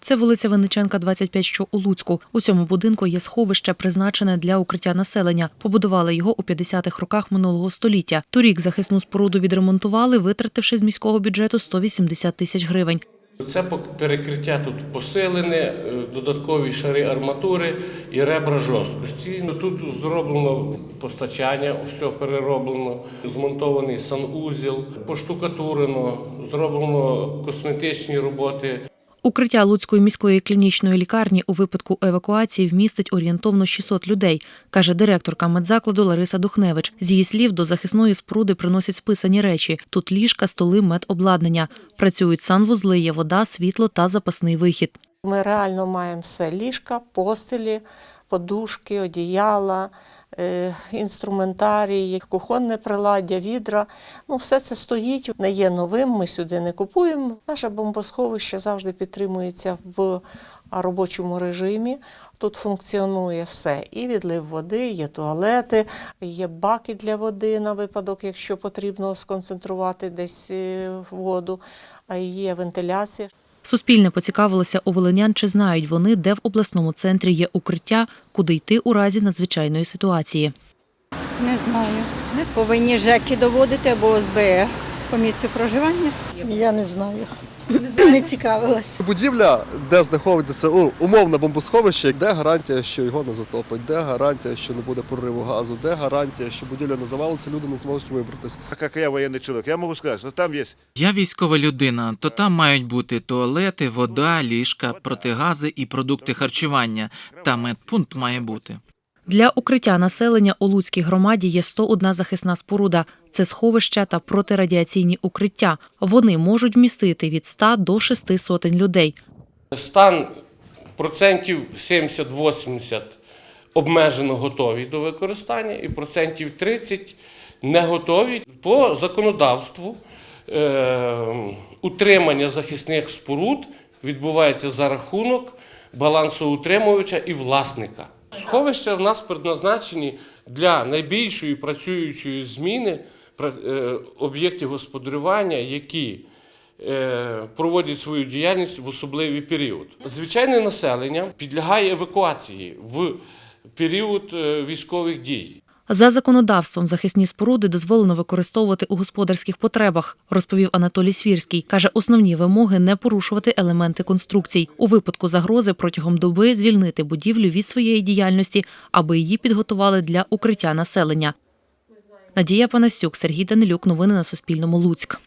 Це вулиця Винниченка, 25, що у Луцьку. У цьому будинку є сховище, призначене для укриття населення. Побудували його у 50-х роках минулого століття. Торік захисну споруду відремонтували, витративши з міського бюджету 180 тисяч гривень. Це перекриття тут посилене, е, додаткові шари арматури і ребра жорсткості. Ну, Тут зроблено постачання, все перероблено, змонтований санузел, поштукатурено, зроблено косметичні роботи. Укриття Луцької міської клінічної лікарні у випадку евакуації вмістить орієнтовно 600 людей, каже директорка медзакладу Лариса Духневич. З її слів, до захисної споруди приносять списані речі. Тут ліжка, столи, медобладнання. Працюють санвузли, є вода, світло та запасний вихід. Ми реально маємо все: ліжка, постелі, подушки, одіяла, інструментарій, кухонне приладдя, відра. Ну, все це стоїть, не є новим. Ми сюди не купуємо. Наше бомбосховище завжди підтримується в робочому режимі. Тут функціонує все: і відлив води, є туалети, є баки для води на випадок, якщо потрібно сконцентрувати десь е, воду, а є вентиляція. Суспільне поцікавилося у волинян, чи знають вони, де в обласному центрі є укриття, куди йти у разі надзвичайної ситуації. Не знаю. Не повинні ЖЕКи доводити або ОСБ по місцю проживання. Я не знаю. Не не цікавилась. Будівля, де знаходиться у- умовне бомбосховище, де гарантія, що його не затопить, де гарантія, що не буде прориву газу, де гарантія, що будівля не завалиться, люди не зможуть вибратися. Так як я воєнний чоловік, я можу сказати, що там є Я військова людина, то там мають бути туалети, вода, ліжка, протигази і продукти харчування. Та медпункт має бути. Для укриття населення у Луцькій громаді є 101 захисна споруда. Це сховища та протирадіаційні укриття. Вони можуть вмістити від 100 до 6 сотень людей. Стан процентів 70-80 обмежено готові до використання, і процентів 30 не готові. По законодавству е, утримання захисних споруд відбувається за рахунок балансоутримувача і власника. Сховища в нас предназначені для найбільшої працюючої зміни об'єктів господарювання, які е, проводять свою діяльність в особливий період. Звичайне населення підлягає евакуації в період е, військових дій. За законодавством захисні споруди дозволено використовувати у господарських потребах, розповів Анатолій Свірський. Каже, основні вимоги не порушувати елементи конструкцій. У випадку загрози протягом доби звільнити будівлю від своєї діяльності, аби її підготували для укриття населення. Надія Панасюк, Сергій Данилюк. Новини на Суспільному. Луцьк.